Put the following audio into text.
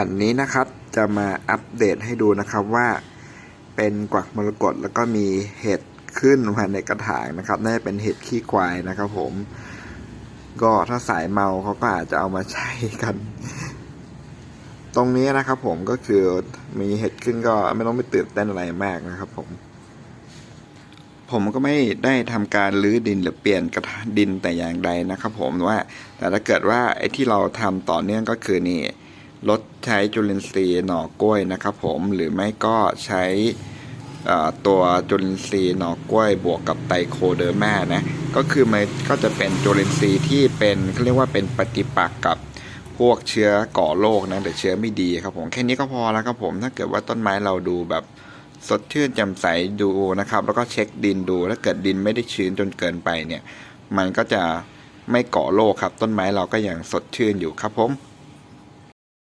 อันนี้นะครับจะมาอัปเดตให้ดูนะครับว่าเป็นกวักมรกตแล้วก็มีเห็ดขึ้นมาในกระถางนะครับน่าจะเป็นเห็ดขี้ควายนะครับผม ก็ถ้าสายเมาเขาก็อาจจะเอามาใช้กัน ตรงนี้นะครับผมก็คือมีเห็ดขึ้นก็ไม่ต้องไปตื่นเต้นอะไรมากนะครับผม ผมก็ไม่ได้ทำการรื้อดินหรือเปลี่ยนกระถางดินแต่อย่างใดนะครับ ผมว่า แต่ถ้าเกิดว่าไอ้ที่เราทำต่อเนื่องก็คือนี่ ลดใช้จุลินทรีย์หน่อกล้วยนะครับผมหรือไม่ก็ใช้ตัวจุลินทรีย์หน่อกล้วยบวกกับไตโคเดอร์มานะก็คือมันก็จะเป็นจุลินทรีย์ที่เป็นเขาเรียกว่าเป็นปฏิปักษ์กับพวกเชื้อก่อโรคนะหรือเชื้อไม่ดีครับผมแค่นี้ก็พอแล้วครับผมถ้าเกิดว่าต้นไม้เราดูแบบสดชื่นแจ่มใสดูนะครับ แล้วก็เช็คดินดูถ้าเกิดดินไม่ได้ชื้นจนเกินไปเนี่ย มันก็จะไม่ก่อโรคครับ ต้นไม้เราก็ยังสดชื่นอยู่ครับผม